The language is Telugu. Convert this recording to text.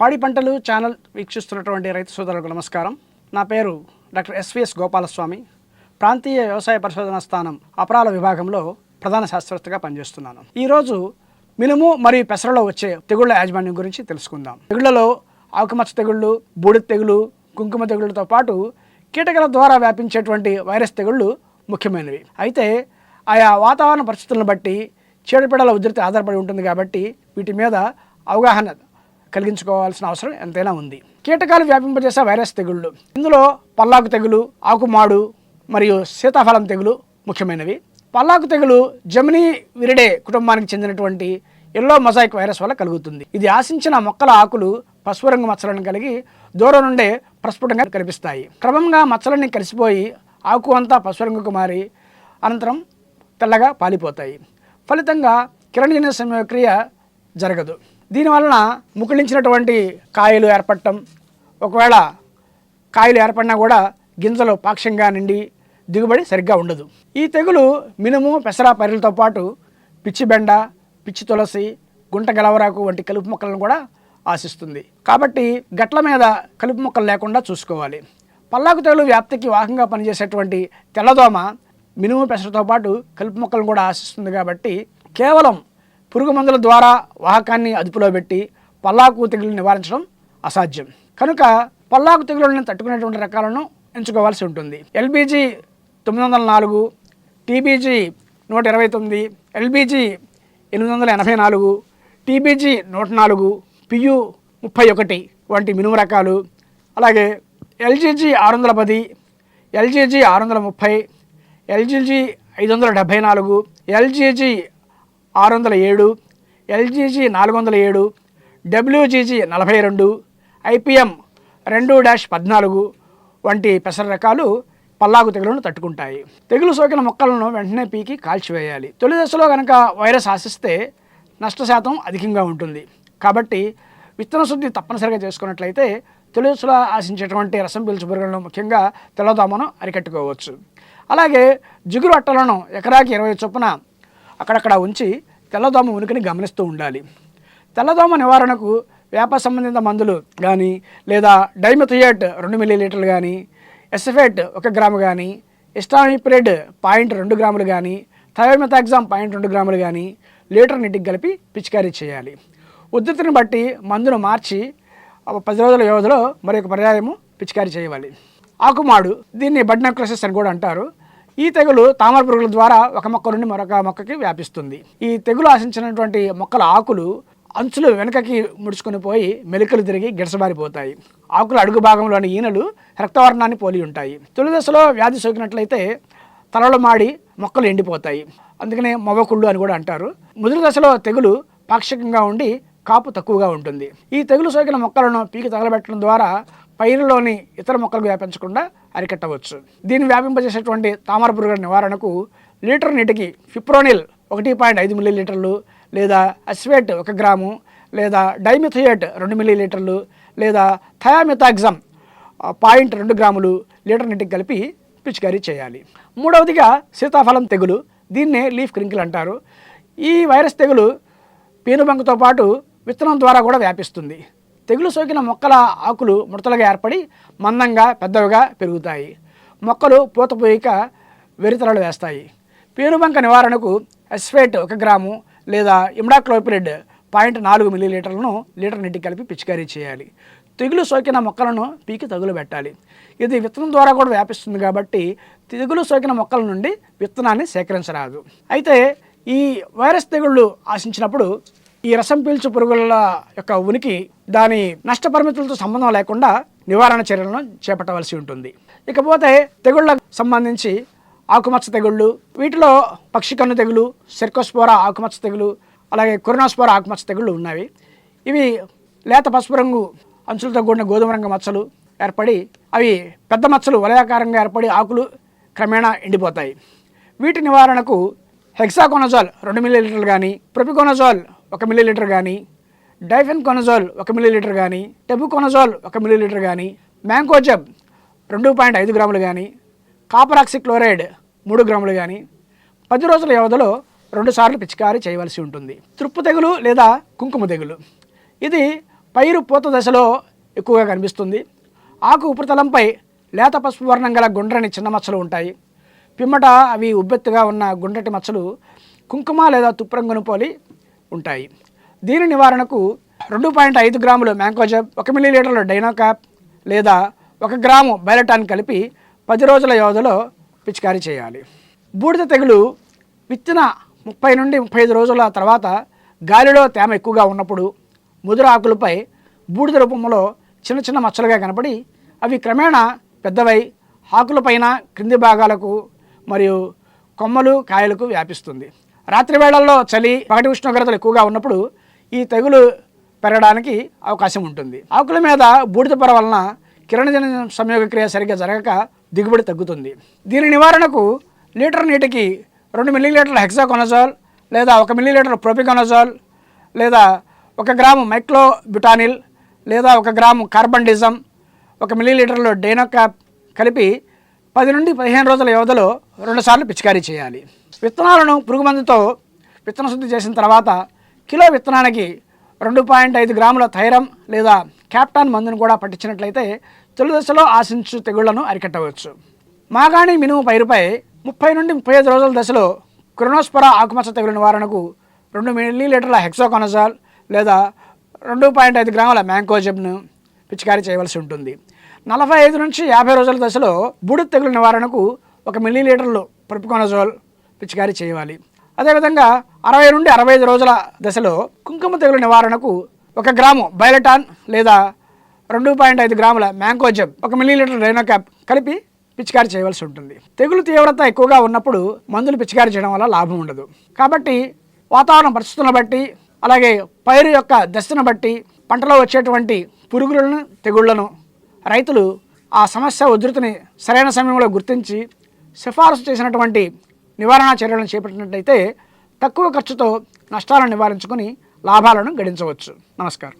పాడి పంటలు ఛానల్ వీక్షిస్తున్నటువంటి రైతు సోదరులకు నమస్కారం. నా పేరు డాక్టర్ ఎస్విఎస్ గోపాలస్వామి. ప్రాంతీయ వ్యవసాయ పరిశోధన స్థానం అపరాల విభాగంలో ప్రధాన శాస్త్రవేత్తగా పనిచేస్తున్నాను. ఈరోజు మినుము మరియు పెసరలో వచ్చే తెగుళ్ళ యాజమాన్యం గురించి తెలుసుకుందాం. తెగుళ్ళలో ఆకుమచ్చ తెగుళ్ళు బూడిద తెగులు కుంకుమ తెగుళ్ళతో పాటు కీటకాల ద్వారా వ్యాపించేటువంటి వైరస్ తెగుళ్ళు ముఖ్యమైనవి. అయితే ఆయా వాతావరణ పరిస్థితులను బట్టి చీడపీడల ఉధృతి ఆధారపడి ఉంటుంది కాబట్టి వీటి మీద అవగాహన కలిగించుకోవాల్సిన అవసరం ఎంతైనా ఉంది. కీటకాలు వ్యాపింపజేసే వైరస్ తెగుళ్ళు. ఇందులో పల్లాకు తెగులు ఆకుమాడు మరియు సీతాఫలం తెగులు ముఖ్యమైనవి. పల్లాకు తెగులు జమినీ విరిడే కుటుంబానికి చెందినటువంటి ఎల్లో మొజాయిక్ వైరస్ వల్ల కలుగుతుంది. ఇది ఆశించిన మొక్కల ఆకులు పసుపు రంగు మచ్చలను కలిగి దూరం నుండే ప్రస్ఫుటంగా కనిపిస్తాయి. క్రమంగా మచ్చలన్నీ కలిసిపోయి ఆకు అంతా పసుపు రంగుకు మారి అనంతరం తెల్లగా పాలిపోతాయి. ఫలితంగా కిరణజన్య సంయోక్రియ జరగదు. దీనివలన ముకుళించినటువంటి కాయలు ఏర్పడటం ఒకవేళ కాయలు ఏర్పడినా కూడా గింజలు పాక్షంగా నిండి దిగుబడి సరిగ్గా ఉండదు. ఈ తెగులు మినుము పెసర పైరులతో పాటు పిచ్చి బెండ పిచ్చి తులసి గుంట గలవరాకు వంటి కలుపు మొక్కలను కూడా ఆశిస్తుంది. కాబట్టి గట్ల మీద కలుపు మొక్కలు లేకుండా చూసుకోవాలి. పల్లాకు తెగులు వ్యాప్తికి వాహకంగా పనిచేసేటువంటి తెల్లదోమ మినుము పెసరతో పాటు కలుపు మొక్కలను కూడా ఆశిస్తుంది కాబట్టి కేవలం పురుగు మందుల ద్వారా వాహకాన్ని అదుపులో పెట్టి పల్లాకు తెగులు నివారించడం అసాధ్యం. కనుక పల్లాకు తెగులను తట్టుకునేటువంటి రకాలను ఎంచుకోవాల్సి ఉంటుంది. ఎల్బీజీ తొమ్మిది వందల నాలుగు టీబీజీ నూట ఇరవై తొమ్మిది ఎల్బీజీ ఎనిమిది వందల ఎనభై నాలుగు టీబీజీ నూట నాలుగు పియు ముప్పై ఒకటి వంటి మినుము రకాలు అలాగే ఎల్జీజీ ఆరు వందల పది ఎల్జీజీ ఆరు వందల ముప్పై ఎల్జీజీ ఐదు వందల డెబ్భై నాలుగు ఎల్జీజీ ఆరు వందల ఏడు ఎల్జీజీ నాలుగు వందల ఏడు డబ్ల్యూజీజీ నలభై రెండు ఐపీఎం రెండు డాష్ పద్నాలుగు వంటి పెసర రకాలు పల్లాగు తెగులను తట్టుకుంటాయి. తెగులు సోకిన మొక్కలను వెంటనే పీకి కాల్చివేయాలి. తొలి దశలో కనుక వైరస్ ఆశిస్తే నష్ట శాతం అధికంగా ఉంటుంది. కాబట్టి విత్తన శుద్ధి తప్పనిసరిగా చేసుకున్నట్లయితే తొలి దశలో ఆశించేటువంటి రసం పీల్చు పురుగులను ముఖ్యంగా తెల్లదోమను అరికట్టుకోవచ్చు. అలాగే జిగురు అట్టలను ఎకరాకి ఇరవై చొప్పున అక్కడక్కడ ఉంచి తెల్లదోమ ఉనికిని గమనిస్తూ ఉండాలి. తెల్లదోమ నివారణకు వేప సంబంధిత మందులు కానీ లేదా డైమెథియేట్ రెండు మిల్లీలీటర్లు కానీ ఎస్ఎఫేట్ ఒక గ్రాము కానీ ఇస్టామిప్రేడ్ పాయింట్ రెండు గ్రాములు కానీ థయోమెథాగ్జామ్ పాయింట్ రెండు గ్రాములు కానీ లీటర్ నీటికి కలిపి పిచికారీ చేయాలి. ఉద్ధృతిని బట్టి మందును మార్చి పది రోజుల వ్యవధిలో మరొక పర్యాయము పిచికారీ చేయాలి. ఆకుమాడు దీన్ని బడ్నాక్రోసెస్ అని కూడా అంటారు. ఈ తెగులు తామర పురుగుల ద్వారా ఒక మొక్క నుండి మరొక మొక్కకి వ్యాపిస్తుంది. ఈ తెగులు ఆశించినటువంటి మొక్కల ఆకులు అంచులు వెనుకకి ముడుచుకొని పోయి మెలికలు తిరిగి గిడసబారిపోతాయి ఆకుల అడుగు భాగంలోని ఈనలు రక్తవర్ణాన్ని పోలి ఉంటాయి. తొలి దశలో వ్యాధి సోకినట్లయితే తలలు మాడి మొక్కలు ఎండిపోతాయి. అందుకనే మొవ్వకుళ్ళు అని కూడా అంటారు. ముదురు దశలో తెగులు పాక్షికంగా ఉండి కాపు తక్కువగా ఉంటుంది. ఈ తెగులు సోకిన మొక్కలను పీకి తగలబెట్టడం ద్వారా పైరులోని ఇతర మొక్కలకు వ్యాపించకుండా అరికట్టవచ్చు. దీన్ని వ్యాపింపజేసేటువంటి తామర పురుగుల నివారణకు లీటర్ నీటికి ఫిప్రోనిల్ ఒకటి పాయింట్ ఐదు మిల్లీలీటర్లు లేదా అస్వేట్ ఒక గ్రాము లేదా డైమిథియేట్ రెండు మిల్లీలీటర్లు లేదా థయామిథాగ్జమ్ పాయింట్ రెండు గ్రాములు లీటర్ నీటికి కలిపి పిచికారీ చేయాలి. మూడవదిగా సీతాఫలం తెగులు దీన్నే లీఫ్ క్రింకిల్ అంటారు. ఈ వైరస్ తెగులు పేనుబంకతో పాటు విత్తనం ద్వారా కూడా వ్యాపిస్తుంది. తెగులు సోకిన మొక్కల ఆకులు ముడతలుగా ఏర్పడి మందంగా పెద్దవిగా పెరుగుతాయి. మొక్కలు పూతపోయిక వెరితలలు వేస్తాయి. పేనుబంక నివారణకు ఎస్ఫేట్ ఒక గ్రాము లేదా ఇమ్డాక్లోపిరిడ్ పాయింట్ నాలుగు మిల్లీలీటర్లను లీటర్ నీటికి కలిపి పిచికారీ చేయాలి. తెగులు సోకిన మొక్కలను పీకి తగులు పెట్టాలి ఇది విత్తనం ద్వారా కూడా వ్యాపిస్తుంది కాబట్టి తెగులు సోకిన మొక్కల నుండి విత్తనాన్ని సేకరించరాదు. అయితే ఈ వైరస్ తెగుళ్ళు ఆశించినప్పుడు ఈ రసం పీల్చు పురుగుల యొక్క ఉనికి దాని నష్టపరిమితులతో సంబంధం లేకుండా నివారణ చర్యలను చేపట్టవలసి ఉంటుంది. ఇకపోతే తెగుళ్ళకు సంబంధించి ఆకుమచ్చ తెగుళ్ళు వీటిలో పక్షి కన్ను తెగులు సెర్కోస్పోరా ఆకుమచ్చ తెగులు అలాగే కొరినాస్పోరా ఆకుమచ్చ తెగుళ్ళు ఉన్నవి ఇవి లేత పసుపు రంగు అంచులతో కూడిన గోధుమ రంగు మచ్చలు ఏర్పడి అవి పెద్ద మచ్చలు వలయాకారంగా ఏర్పడి ఆకులు క్రమేణా ఎండిపోతాయి. వీటి నివారణకు హెక్సాకోనజాల్ రెండు మిల్లీలీటర్లు కానీ ప్రొపికోనజాల్ ఒక మిల్లీలీటర్ కానీ డైఫెన్ కొనజాల్ ఒక మిల్లీలీటర్ కానీ టెబు టెబుకోనజాల్ ఒక మిల్లీలీటర్ కానీ మ్యాంకోజబ్ రెండు పాయింట్ ఐదు గ్రాములు కానీ కాపరాక్సి క్లోరైడ్ మూడు గ్రాములు కానీ పది రోజుల వ్యవధిలో రెండుసార్లు పిచికారీ చేయవలసి ఉంటుంది. తృప్పు తెగులు లేదా కుంకుమ తెగులు. ఇది పైరు పూత దశలో ఎక్కువగా కనిపిస్తుంది. ఆకు ఉపరితలంపై లేత పసుపు వర్ణం గల గుండ్రని చిన్న మచ్చలు ఉంటాయి. పిమ్మట అవి ఉబ్బెత్తుగా ఉన్న గుండ్రటి మచ్చలు కుంకుమ లేదా తుప్పరంగును పోలి ఉంటాయి. దీని నివారణకు రెండు పాయింట్ ఐదు గ్రాములు మ్యాంకోజబ్ ఒక మిల్లీ లీటర్ల డైనోకాప్ లేదా ఒక గ్రాము బైలటాన్ కలిపి పది రోజుల వ్యవధిలో పిచికారీ చేయాలి. బూడిద తెగులు విత్తిన ముప్పై నుండి ముప్పై ఐదు రోజుల తర్వాత గాలిలో తేమ ఎక్కువగా ఉన్నప్పుడు ముదురు ఆకులపై బూడిద రూపంలో చిన్న చిన్న మచ్చలుగా కనపడి అవి క్రమేణా పెద్దవై ఆకులపైన క్రింది భాగాలకు మరియు కొమ్మలు కాయలకు వ్యాపిస్తుంది. రాత్రి వేళల్లో చలి పగటి ఉష్ణోగ్రతలు ఎక్కువగా ఉన్నప్పుడు ఈ తెగులు పెరగడానికి అవకాశం ఉంటుంది. ఆకుల మీద బూడిద పొర వలన కిరణజన సంయోగక్రియ సరిగ్గా జరగక దిగుబడి తగ్గుతుంది. దీని నివారణకు లీటర్ నీటికి రెండు మిల్లీలీటర్ల హెక్సాకొనజాల్ లేదా ఒక మిల్లీలీటర్ ప్రొపికొనజాల్ లేదా ఒక గ్రాము మైక్లోబ్యుటానిల్ లేదా ఒక గ్రాము కార్బండిజం ఒక మిల్లీలీటర్లో డైనోకాప్ కలిపి పది నుండి పదిహేను రోజుల వ్యవధిలో రెండుసార్లు పిచికారీ చేయాలి. విత్తనాలను పురుగు మందుతో విత్తన శుద్ధి చేసిన తర్వాత కిలో విత్తనానికి రెండు పాయింట్ ఐదు గ్రాముల థైరం లేదా క్యాప్టాన్ మందును కూడా పట్టించినట్లయితే తొలి దశలో ఆశించు తెగుళ్ళను అరికట్టవచ్చు. మాగాణి మినుము పైరుపై ముప్పై నుండి ముప్పై ఐదు రోజుల దశలో క్రోనోస్పర ఆకుమచ్చ తెగులు నివారణకు రెండు మిల్లీలీటర్ల హెక్సోకొనజాల్ లేదా రెండు పాయింట్ ఐదు గ్రాముల మ్యాంకోజెబ్ను పిచికారీ చేయవలసి ఉంటుంది. నలభై ఐదు నుంచి యాభై రోజుల దశలో బూడిద తెగులు నివారణకు ఒక మిల్లీలీటర్లు ప్రొపికొనజోల్ పిచికారీ చేయాలి. అదేవిధంగా అరవై నుండి అరవై ఐదు రోజుల దశలో కుంకుమ తెగులు నివారణకు ఒక గ్రాము బైలటాన్ లేదా రెండు పాయింట్ ఐదు గ్రాముల మ్యాంకోజెబ్ ఒక మిల్లీలీటర్ రైనోక్యాప్ కలిపి పిచికారీ చేయవలసి ఉంటుంది. తెగులు తీవ్రత ఎక్కువగా ఉన్నప్పుడు మందులు పిచికారీ చేయడం వల్ల లాభం ఉండదు. కాబట్టి వాతావరణ పరిస్థితులను బట్టి అలాగే పైరు యొక్క దశను బట్టి పంటలో వచ్చేటువంటి పురుగులను తెగుళ్ళను రైతులు ఆ సమస్య ఉధృతిని సరైన సమయంలో గుర్తించి సిఫారసు చేసినటువంటి నివారణ చర్యలను చేపట్టినట్లయితే తక్కువ ఖర్చుతో నష్టాలను నివారించుకొని లాభాలను గడించవచ్చు. నమస్కారం.